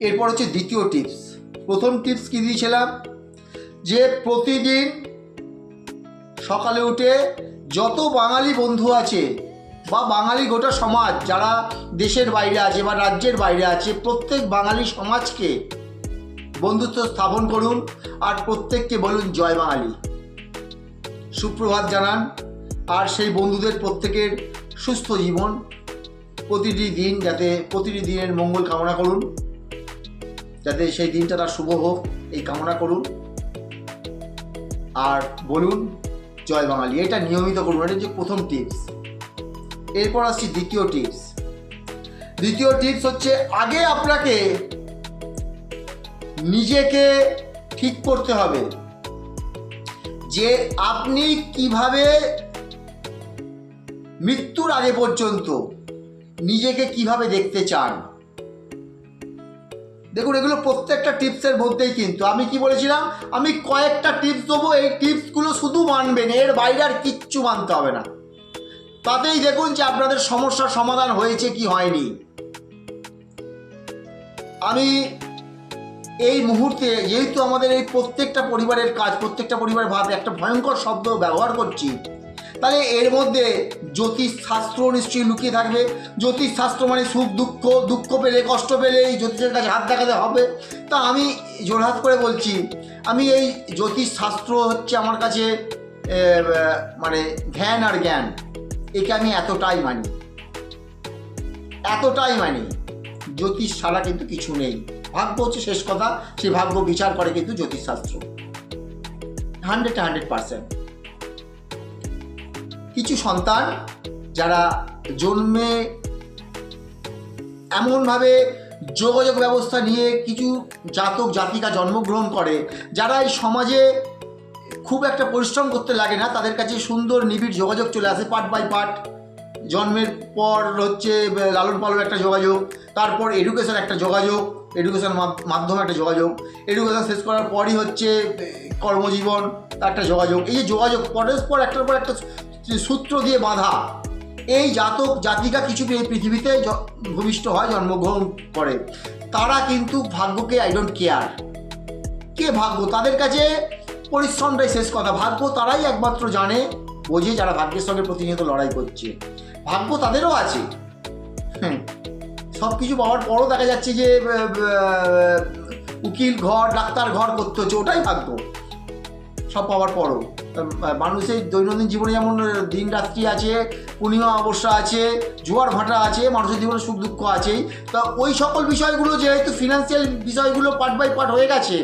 এরপর হচ্ছে দ্বিতীয় টিপস প্রথম টিপস কি দিয়েছিলাম? যে প্রতিদিন সকালে উঠে যত বাঙালি বন্ধু আছে বা বাঙালি গোটা সমাজ, যারা দেশের বাইরে আছে বা রাজ্যের বাইরে আছে, প্রত্যেক বাঙালি সমাজকে বন্ধুত্ব স্থাপন করুন আর প্রত্যেককে বলুন জয় বাঙালি। সুপ্রভাত জানান, আর সেই বন্ধুদের প্রত্যেকের সুস্থ জীবন প্রতিটি দিন যাতে প্রতিটি দিনের মঙ্গল কামনা করুন। যাতে সেই দিনটা তার শুভ হোক, এই কামনা করুন। আর বলুন, জয় বাঙালি, এটা নিয়মিত করুন, এটা হচ্ছে প্রথম টিপস এরপর আসছি দ্বিতীয় টিপস দ্বিতীয় টিপস হচ্ছে আগে আপনাকে নিজেকে ঠিক করতে হবে। যে আপনি কীভাবে মৃত্যুর আগে পর্যন্ত নিজেকে কীভাবে দেখতে চান। দেখুন, এগুলো প্রত্যেকটা টিপসের মধ্যেই কিন্তু। আমি কি বলেছিলাম? আমি কয়েকটা টিপস দেবো, এই টিপসগুলো শুধু মানবেন, এর বাইরে আর কিচ্ছু মানতে হবে না। তাতেই দেখুন যে আপনাদের সমস্যার সমাধান হয়েছে কি হয়নি। আমি এই মুহূর্তে, যেহেতু আমাদের এই প্রত্যেকটা পরিবারের কাজ, প্রত্যেকটা পরিবারের ভাব একটা ভয়ঙ্কর শব্দ ব্যবহার করছি। তাহলে এর মধ্যে জ্যোতিষ শাস্ত্র নিশ্চয়ই লুকিয়ে থাকবে। জ্যোতিষ শাস্ত্র মানে সুখ, দুঃখ দুঃখ পেলে, কষ্ট পেলে এই জ্যোতিষের কাছে হাত দেখাতে হবে। তা আমি জোরহাত করে বলছি, আমি এই জ্যোতিষ শাস্ত্র হচ্ছে আমার কাছে মানে ধ্যান আর জ্ঞান, একে আমি এতটাই মানি। এতটাই মানি, জ্যোতিষ ছাড়া কিন্তু কিছু নেই। ভাগ্য হচ্ছে শেষ কথা সেই ভাগ্য বিচার করে কিন্তু জ্যোতিষশাস্ত্র। হান্ড্রেড হান্ড্রেড পার্সেন্ট কিছু সন্তান যারা জন্মে এমনভাবে যোগাযোগ ব্যবস্থা নিয়ে কিছু জাতক, জাতিকা জন্মগ্রহণ করে, যারা এই সমাজে খুব একটা পরিশ্রম করতে লাগে না, তাদের কাছে সুন্দর নিবিড় যোগাযোগ চলে আসে পার্ট বাই পার্ট। জন্মের পর হচ্ছে লালন পালন একটা যোগাযোগ, তারপর এডুকেশন একটা যোগাযোগ এডুকেশন মাধ্যমে একটা যোগাযোগ এডুকেশন শেষ করার পরই হচ্ছে কর্মজীবন একটা যোগাযোগ। এই যে যোগাযোগ, পরস্পর একটার পর একটা সূত্র দিয়ে বাঁধা, এই জাতক জাতিকা কিছু এই পৃথিবীতে ভূমিষ্ঠ হয়, জন্মগ্রহণ করে। তারা কিন্তু ভাগ্যকে আই ডোন্ট কেয়ার কে ভাগ্য? তাদের কাছে পরিশ্রমটাই শেষ কথা। ভাগ্য তারাই একমাত্র জানে বোঝে যারা ভাগ্যের সঙ্গে প্রতিনিয়ত লড়াই করছে। ভাগ্য তাদেরও আছে। সব কিছু পাওয়ার পরও দেখা যাচ্ছে যে উকিল ঘর, ডাক্তার ঘর করতে হচ্ছে ওটাই ভাগ্য। সব পাওয়ার পরও। মানুষের দৈনন্দিন জীবনে যেমন দিন রাত্রি আছে, পূর্ণিমা অবস্থা আছে, জোয়ার ভাটা আছে, মানুষের জীবনে সুখ দুঃখ আছেই, তা ওই সকল বিষয়গুলো যেহেতু ফিনান্সিয়াল বিষয়গুলো পার্ট বাই পার্ট হয়ে গেছে,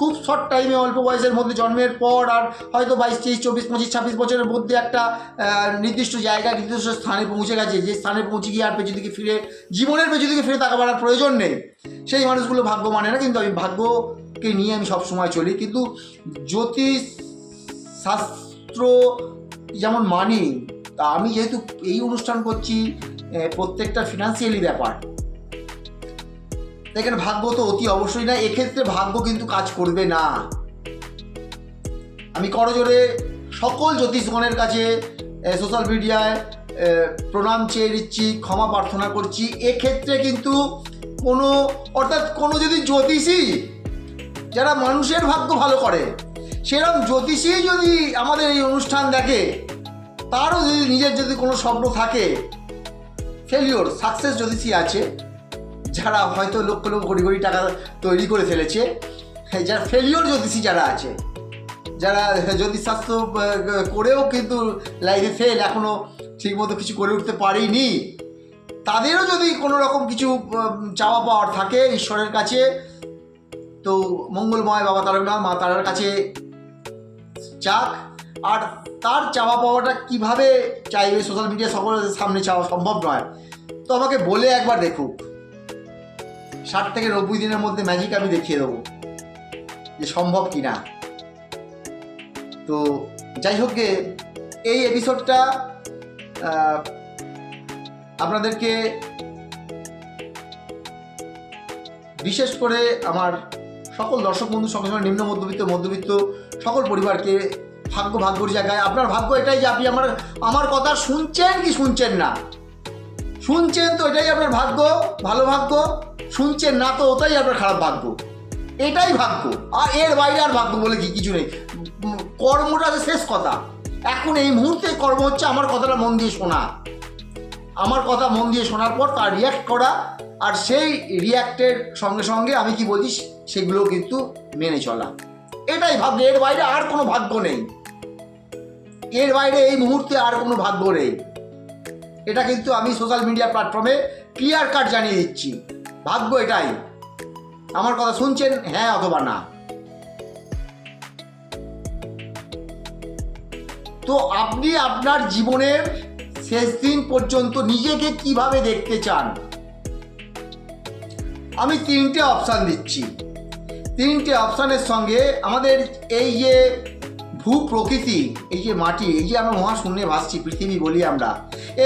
খুব শর্ট টাইমে অল্প বয়সের মধ্যে জন্মের পর আর হয়তো বাইশ, তেইশ, চব্বিশ, পঁচিশ, ছাব্বিশ বছরের মধ্যে একটা নির্দিষ্ট জায়গায়, নির্দিষ্ট স্থানে পৌঁছে গেছে, যে স্থানে পৌঁছে গিয়ে আর পেছন দিকে ফিরে, জীবনের পেছন দিকে ফিরে তাকাবার আর প্রয়োজন নেই। সেই মানুষগুলো ভাগ্য মানে না কিন্তু আমি ভাগ্যকে নিয়ে আমি সবসময় চলি। কিন্তু জ্যোতিষ শাস্ত্র যেমন মানি, তা আমি যেহেতু এই অনুষ্ঠান করছি প্রত্যেকটা ফিনান্সিয়ালি ব্যাপার। এখানে ভাগ্য তো অতি অবশ্যই না, এক্ষেত্রে ভাগ্য কিন্তু কাজ করবে না। আমি করজোরে সকল জ্যোতিষগণের কাছে সোশ্যাল মিডিয়ায় প্রণাম চেয়ে নিচ্ছি, ক্ষমা প্রার্থনা করছি। এক্ষেত্রে কিন্তু কোনো, অর্থাৎ কোনো যদি জ্যোতিষী, যারা মানুষের ভাগ্য ভালো করে সেরকম জ্যোতিষী যদি আমাদের এই অনুষ্ঠান দেখে তারও যদি নিজের যদি কোনো স্বপ্ন থাকে ফেলিওর সাকসেস জ্যোতিষী আছে যারা হয়তো লক্ষ লক্ষ কোটি কোটি টাকা তৈরি করে ফেলেছে হ্যাঁ, যারা ফেলিওর জ্যোতিষী যারা আছে যারা জ্যোতিষশাস্ত্র আহ, করেও কিন্তু লাইফে ফেল এখনও ঠিকমতো কিছু করে উঠতে পারেনি তাদেরও যদি কোনো রকম কিছু চাওয়া পাওয়ার থাকে ঈশ্বরের কাছে তো মঙ্গলময় বাবা তারকনাথ মা তারার কাছে চাক আর তার চাওয়া পাওয়াটা কীভাবে চাইবে সোশ্যাল মিডিয়া সকলের সামনে চাওয়া সম্ভব নয়। তো আমাকে বলে একবার দেখুক। ষাট থেকে নব্বই দিনের মধ্যে ম্যাজিক আমি দেখিয়ে দেবো যে সম্ভব কি না তো যাই হোক গে, এই এপিসোডটা আপনাদেরকে বিশেষ করে আমার সকল দর্শক বন্ধু সঙ্গে সঙ্গে নিম্ন মধ্যবিত্ত মধ্যবিত্ত, সকল পরিবারকে ভাগ্য ভাগ্যর জায়গায়। আপনার ভাগ্য এটাই যে আপনি আমার আমার কথা শুনছেন কি শুনছেন না? শুনছেন তো এটাই আপনার ভাগ্য, ভালো ভাগ্য। শুনছেন না তো ওটাই আপনার খারাপ ভাগ্য। এটাই ভাগ্য। আর এর বাইরে আর ভাগ্য বলে কি কিছু নেই। কর্মটা শেষ কথা। এখন এই মুহূর্তে কর্ম হচ্ছে আমার কথাটা মন দিয়ে শোনা। আমার কথা মন দিয়ে শোনার পর তার রিয়াক্ট করা। আর সেই রিয়াক্টের সঙ্গে সঙ্গে আমি কি বলছি সেগুলো কিন্তু মেনে চলা। এটাই ভাগ্য, এর বাইরে আর কোনো ভাগ্য নেই। এর বাইরে এই মুহূর্তে আর কোনো ভাগ্য নেই। এটা কিন্তু আমি সোশ্যাল মিডিয়া প্ল্যাটফর্মে ক্লিয়ার কাট জানিয়ে দিচ্ছি। ভাগ্য এটাই। আমার কথা শুনছেন? হ্যাঁ অথবা না। তো আপনি আপনার জীবনের শেষ দিন পর্যন্ত নিজেকে কীভাবে দেখতে চান? আমি তিনটে অপশান দিচ্ছি। তিনটে অপশানের সঙ্গে আমাদের এই যে ভূ প্রকৃতি এই যে মাটি, এই যে আমরা মহাশূন্যে ভাসছি, পৃথিবী বলি আমরা,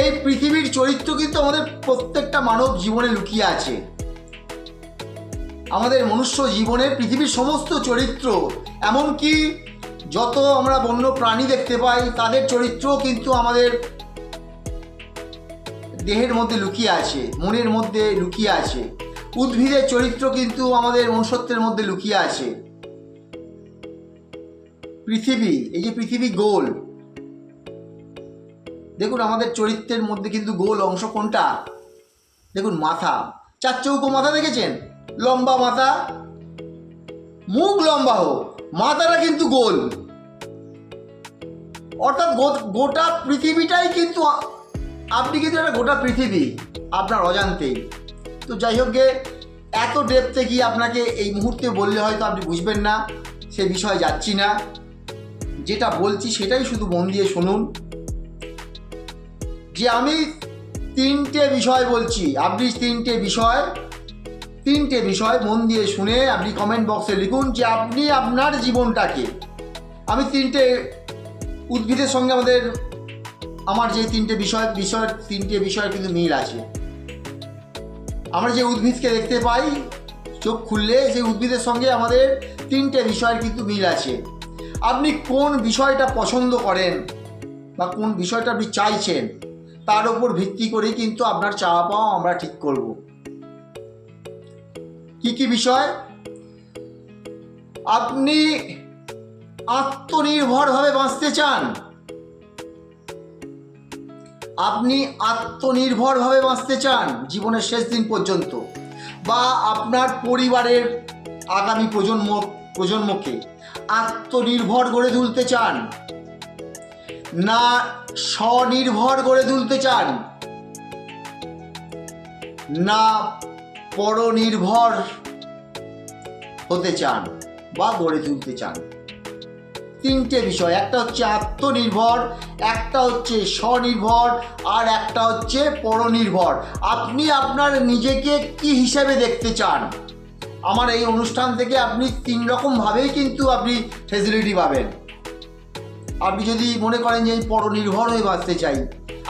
এই পৃথিবীর চরিত্র কিন্তু আমাদের প্রত্যেকটা মানব জীবনে লুকিয়ে আছে। আমাদের মনুষ্য জীবনে পৃথিবীর সমস্ত চরিত্র, এমনকি যত আমরা বন্য প্রাণী দেখতে পাই, তাদের চরিত্রও কিন্তু আমাদের দেহের মধ্যে লুকিয়ে আছে, মনের মধ্যে লুকিয়ে আছে। উদ্ভিদের চরিত্র কিন্তু আমাদের মনুষ্যত্বের মধ্যে লুকিয়ে আছে। পৃথিবী, এই যে পৃথিবী গোল। দেখুন আমাদের চরিত্রের মধ্যে কিন্তু গোল অংশ কোনটা? দেখুন মাথা। চার চৌকো মাথা দেখেছেন? লম্বা মাথা। মুখ লম্বা হোক, মাথাটা কিন্তু গোল। অর্থাৎ গোটা পৃথিবীটাই কিন্তু আপনি কিন্তু একটা গোটা পৃথিবী, আপনার অজান্তেই। তো যাই হোক এত ডেপতে গিয়ে আপনাকে এই মুহূর্তে বললে হয়তো আপনি বুঝবেন না, সে বিষয়ে যাচ্ছি না। যেটা বলছি সেটাই শুধু মন দিয়ে শুনুন। যে আমি তিনটে বিষয় বলছি, আপনি তিনটে বিষয় তিনটে বিষয় মন দিয়ে শুনে আপনি কমেন্ট বক্সে লিখুন যে আপনি আপনার জীবনটাকে, আমি তিনটে উদ্ভিদের সঙ্গে আমাদের, আমার যে তিনটে বিষয় বিষয়ের তিনটে বিষয়ের কিন্তু মিল আছে। আমরা যে উদ্ভিদকে দেখতে পাই, চোখ খুললে সেই উদ্ভিদের সঙ্গে আমাদের তিনটে বিষয়ের কিন্তু মিল আছে। আপনি কোন বিষয়টা পছন্দ করেন বা কোন বিষয়টা আপনি চাইছেন, তার উপর ভিত্তি করেই কিন্তু আপনার চাওয়া পাওয়া আমরা ঠিক করব। কি কি বিষয়? আপনি আত্মনির্ভরভাবে বাঁচতে চান। আপনি আত্মনির্ভরভাবে বাঁচতে চান জীবনের শেষ দিন পর্যন্ত বা আপনার পরিবারের আগামী প্রজন্ম, প্রজন্মকে আত্মনির্ভর গড়ে তুলতে চান না স্বনির্ভর গড়ে তুলতে চান না পরনির্ভর হতে চান বা গড়ে তুলতে চান। তিনটে বিষয়, একটা হচ্ছে আত্মনির্ভর, একটা হচ্ছে স্বনির্ভর, আর একটা হচ্ছে পরনির্ভর। আপনি আপনার নিজেকে কি হিসাবে দেখতে চান? আমার এই অনুষ্ঠান থেকে আপনি তিন রকমভাবেই কিন্তু আপনি ফেসিলিটি পাবেন। আপনি যদি মনে করেন যে আমি পরনির্ভর হয়ে বাঁচতে চাই,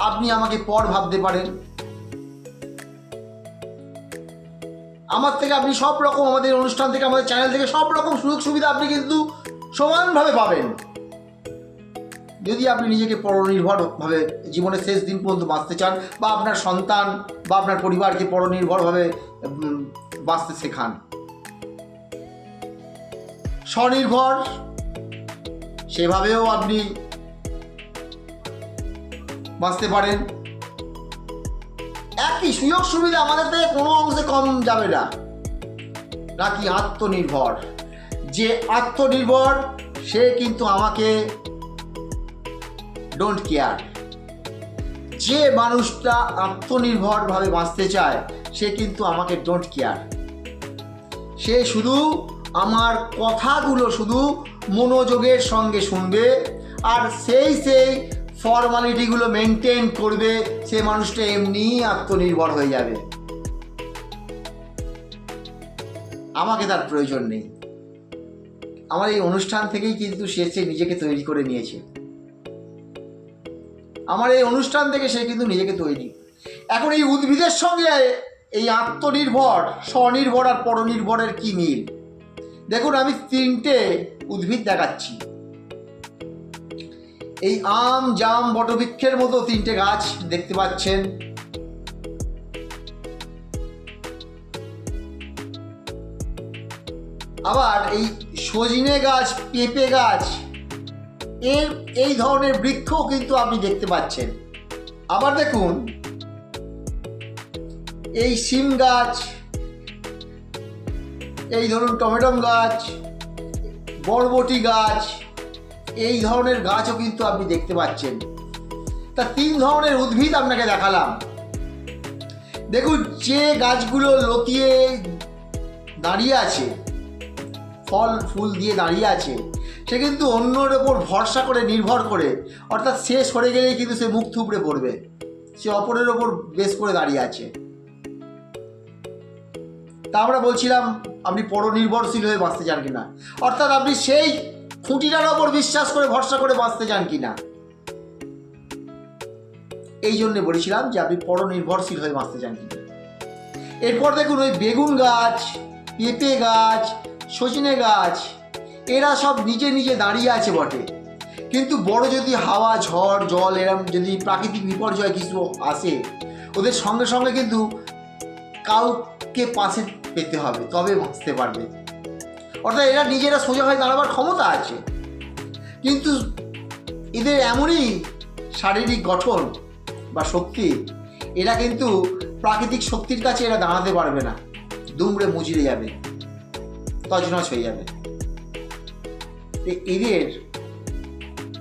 আপনি আমাকে পর ভাবতে পারেন। আমার থেকে আপনি সব রকম আমাদের অনুষ্ঠান থেকে, আমাদের চ্যানেল থেকে সব রকম সুযোগ সুবিধা আপনি কিন্তু সমানভাবে পাবেন। যদি আপনি নিজেকে পরনির্ভরভাবে জীবনের শেষ দিন পর্যন্ত বাঁচতে চান বা আপনার সন্তান বা আপনার পরিবারকে পরনির্ভরভাবে বাঁচতে শেখান। স্বনির্ভর, সেভাবেও আপনি বাঁচতে পারেন। একই সুযোগ সুবিধা আমাদের থেকে কোনো অংশে কম যাবে না। নাকি আত্মনির্ভর। যে আত্মনির্ভর, সে কিন্তু আমাকে ডোন্ট কেয়ার যে মানুষটা আত্মনির্ভরভাবে বাঁচতে চায়, সে কিন্তু আমাকে ডোন্ট কেয়ার সে শুধু আমার কথাগুলো শুধু মনোযোগের সঙ্গে শুনবে আর সেই সেই ফর্মালিটিগুলো মেনটেন করবে, সে মানুষটা এমনিই আত্মনির্ভর হয়ে যাবে। আমাকে তার প্রয়োজন নেই। আমার এই অনুষ্ঠান থেকেই কিন্তু সে সে নিজেকে তৈরি করে নিয়েছে। আমার এই অনুষ্ঠান থেকে সে কিন্তু নিজেকে তৈরি। এখন এই উদ্ভিদের সঙ্গে এই আত্মনির্ভর, স্বনির্ভর আর পরনির্ভরের কি মিল? দেখুন, আমি তিনটে উদ্ভিদ দেখাচ্ছি। এই আম, জাম, বটবৃক্ষের মতো তিনটে গাছ দেখতে পাচ্ছেন। আবার এই সজনে গাছ, পেঁপে গাছ, এর এই ধরনের বৃক্ষও কিন্তু আপনি দেখতে পাচ্ছেন। আবার দেখুন, এই সিম গাছ, এই ধরুন টমেটো গাছ, বরবটি গাছ, এই ধরনের গাছও কিন্তু আপনি দেখতে পাচ্ছেন। তা তিন ধরনের উদ্ভিদ আপনাকে দেখালাম। দেখুন, যে গাছগুলো লতিয়ে দাঁড়িয়ে আছে ফল, ফুল দিয়ে দাঁড়িয়ে আছে। সে কিন্তু অন্যর ওপর ভরসা করে, নির্ভর করে। অর্থাৎ সে সরে গেলেই কিন্তু সে মুখ থুবড়ে পড়বে। সে অপরের ওপর বেশ করে দাঁড়িয়ে আছে। তা আমরা বলছিলাম, আপনি পরনির্ভরশীল হয়ে বাঁচতে চান কিনা? অর্থাৎ আপনি সেই খুঁটিটার ওপর বিশ্বাস করে, ভরসা করে বাঁচতে চান কিনা? এই জন্যে বলেছিলাম যে আপনি পরনির্ভরশীল হয়ে বাঁচতে চান কিনা। এরপর দেখুন ওই বেগুন গাছ, পেঁপে গাছ সজনে গাছ। এরা সব নিজে নিজে দাঁড়িয়ে আছে বটে। কিন্তু বড় যদি হাওয়া, ঝড়, জল এরম যদি প্রাকৃতিক বিপর্যয় কিছু আসে, ওদের সঙ্গে সঙ্গে কিন্তু কাউকে পাশে পেতে হবে, তবে বাঁচতে পারবে। অর্থাৎ এরা নিজেরা সোজা হয়ে দাঁড়াবার ক্ষমতা আছে। কিন্তু এদের এমনই শারীরিক গঠন বা শক্তি, এরা কিন্তু প্রাকৃতিক শক্তির কাছে এরা দাঁড়াতে পারবে না। দুমড়ে মুচড়ে যাবে। তজনস হয়ে যাবে। এদের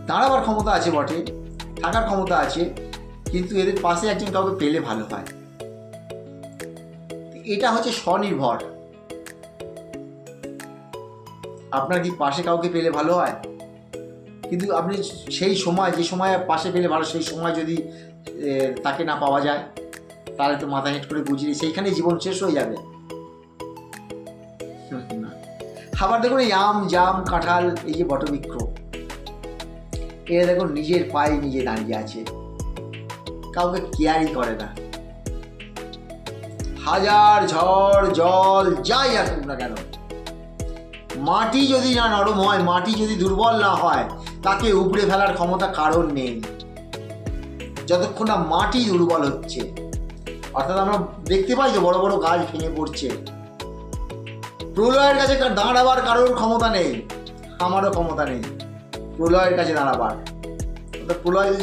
দাঁড়াবার ক্ষমতা আছে বটে, থাকার ক্ষমতা আছে, কিন্তু এদের পাশে একজন কাউকে পেলে ভালো হয়। এটা হচ্ছে স্বনির্ভর। আপনার কি পাশে কাউকে পেলে ভালো হয়? কিন্তু আপনি সেই সময়, যে সময় পাশে পেলে ভালো, সেই সময় যদি তাকে না পাওয়া যায়, তাহলে তো মাথা হেঁট করে গুজিয়ে সেইখানে জীবন শেষ হয়ে যাবে। আবার দেখুন, এই আম, জাম, কাঁঠাল, এই যে বটবৃক্ষ এরা দেখুন, নিজের পায়ে নিজে দাঁড়িয়ে আছে। কাউকে কেয়ারই করে না। হাজার ঝড়, জল, যাই আসুক না কেন। মাটি যদি না নরম হয়, মাটি যদি দুর্বল না হয়, তাকে উপড়ে ফেলার ক্ষমতা কারণ নেই। যতক্ষণ না মাটি দুর্বল হচ্ছে। অর্থাৎ আমরা দেখতে পাই যে বড় বড় গাছ ভেঙে পড়ছে। প্রলয়ের কাছে দাঁড়াবার কারোর ক্ষমতা নেই। আমারও ক্ষমতা নেই। প্রলয়ের কাছে দাঁড়াবার। প্রলয়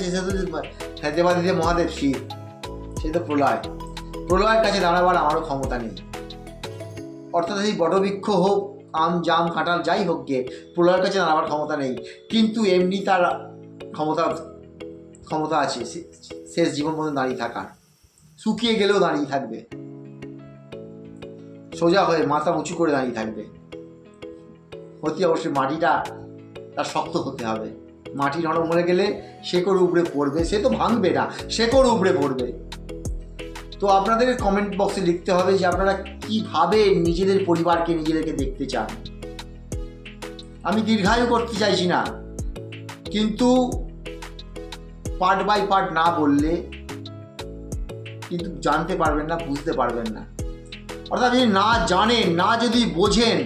সে মহাদেব শিব সে তো প্রলয়। প্রলয়ের কাছে দাঁড়াবার আমারও ক্ষমতা নেই। অর্থাৎ এই বটবৃক্ষ হোক, আম, জাম, কাঁঠাল, যাই হোক গে, প্রলয়ের কাছে দাঁড়াবার ক্ষমতা নেই। কিন্তু এমনি তার ক্ষমতা ক্ষমতা আছে। শেষ জীবন পর্যন্ত দাঁড়িয়ে থাকার। শুকিয়ে গেলেও দাঁড়িয়ে থাকবে। সোজা হয়ে মাথা উঁচু করে দাঁড়িয়ে থাকবে। অতি অবশ্যই মাটিটা তার শক্ত হতে হবে। মাটি নরম হয়ে গেলে শেকড় উপড়ে পড়বে। সে তো ভাঙবে না, শেকড় উপড়ে পড়বে। তো আপনাদের কমেন্ট বক্সে লিখতে হবে যে আপনারা কীভাবে নিজেদের পরিবারকে, নিজেদেরকে দেখতে চান। আমি দীর্ঘায়ু করতে চাইছি না। কিন্তু পার্ট বাই পার্ট না বললে কিন্তু জানতে পারবেন না, বুঝতে পারবেন না। অর্থাৎ যদি না জানেন না যদি বোঝেন,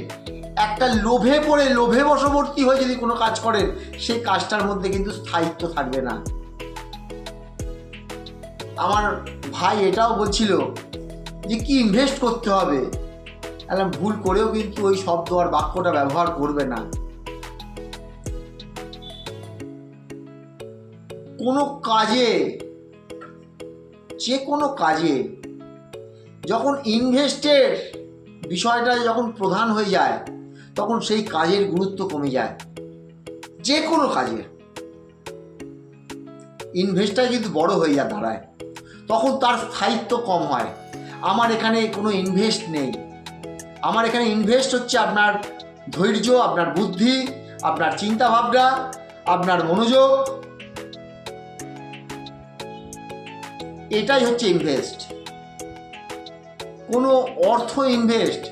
একটা লোভে পড়ে লোভে বশবর্তী হয়ে যদি কোনো কাজ করেন, সেই কাজটার মধ্যে কিন্তু স্থায়িত্ব থাকবে না। আমার ভাই এটাও বলছিল যে কি ইনভেস্ট করতে হবে? বললাম ভুল করেও কিন্তু ওই শব্দ আর বাক্যটা ব্যবহার করবে না। কোনো কাজে, যে কোনো কাজে যখন ইনভেস্টের বিষয়টা যখন প্রধান হয়ে যায়, তখন সেই কাজের গুরুত্ব কমে যায়। যে কোনো কাজের। ইনভেস্টটা কিন্তু বড় হয়ে যায়, দাঁড়ায়। তখন তার স্থায়িত্ব কম হয়। আমার এখানে কোনো ইনভেস্ট নেই। আমার এখানে ইনভেস্ট হচ্ছে আপনার ধৈর্য, আপনার বুদ্ধি, আপনার চিন্তা ভাবনা আপনার মনোযোগ। এটাই হচ্ছে ইনভেস্ট কোনো অর্থ ইনভেস্ট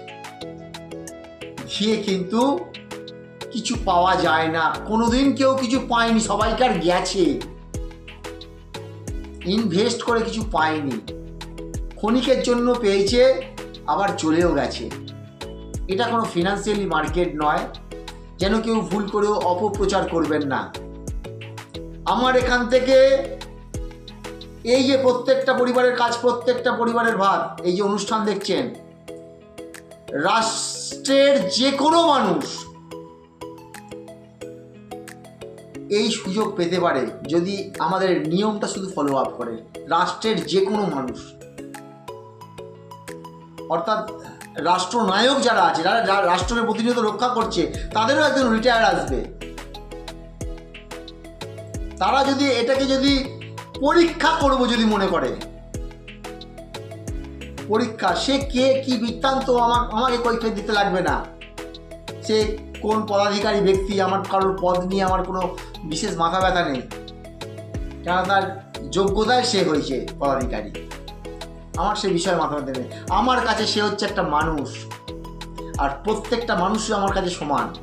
দিয়ে কিন্তু কিছু পাওয়া যায় না। কোনোদিন কেউ কিছু পায়নি, সবাইকার গেছে। ইনভেস্ট করে কিছু পায়নি। ক্ষণিকের জন্য পেয়েছে, আবার চলেও গেছে। এটা কোনো ফিনান্সিয়ালি মার্কেট নয়, যেন কেউ ভুল করেও অপপ্রচার করবেন না। আমার এখান থেকে এই যে প্রত্যেকটা পরিবারের কাজ, প্রত্যেকটা পরিবারের ভাত এই যে অনুষ্ঠান দেখছেন, রাষ্ট্রের যে কোনো মানুষ এই সুযোগ পেতে পারে যদি আমাদের নিয়মটা শুধু ফলো আপ করে, রাষ্ট্রের যে কোনো মানুষ। অর্থাৎ রাষ্ট্রনায়ক যারা আছে, যারা রাষ্ট্রকে প্রতিনিয়ত রক্ষা করছে, তাদেরও একজন রিটায়ার আসবে। তারা যদি এটাকে যদি পরীক্ষা করব যদি মনে করে। পরীক্ষা, সে কে, কি বৃত্তান্ত, আমার, আমাকে কৈফিয়ত দিতে লাগবে না। সে কোন পদাধিকারী ব্যক্তি, আমার কারোর পদ নিয়ে আমার কোনো বিশেষ মাথা ব্যথা নেই। কেন তার যোগ্যতায় সে হয়েছে পদাধিকারী। আমার সে বিষয়ে মাথা ব্যথা নেই। আমার কাছে সে হচ্ছে একটা মানুষ। আর প্রত্যেকটা মানুষই আমার কাছে সমান।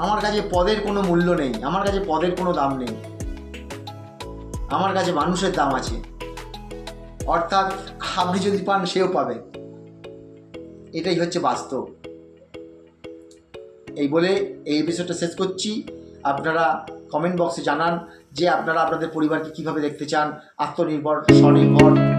আমার কাছে পদের কোনো মূল্য নেই, আমার কাছে পদের কোনো দাম নেই। আমার কাছে মানুষের দাম আছে। অর্থাৎ আপনি যদি পান, সেও পাবে। এটাই হচ্ছে বাস্তব। এই বলে এই এপিসোডটা শেষ করছি। আপনারা কমেন্ট বক্সে জানান যে আপনারা আপনাদের পরিবারকে কীভাবে দেখতে চান? আত্মনির্ভর, স্বনির্ভর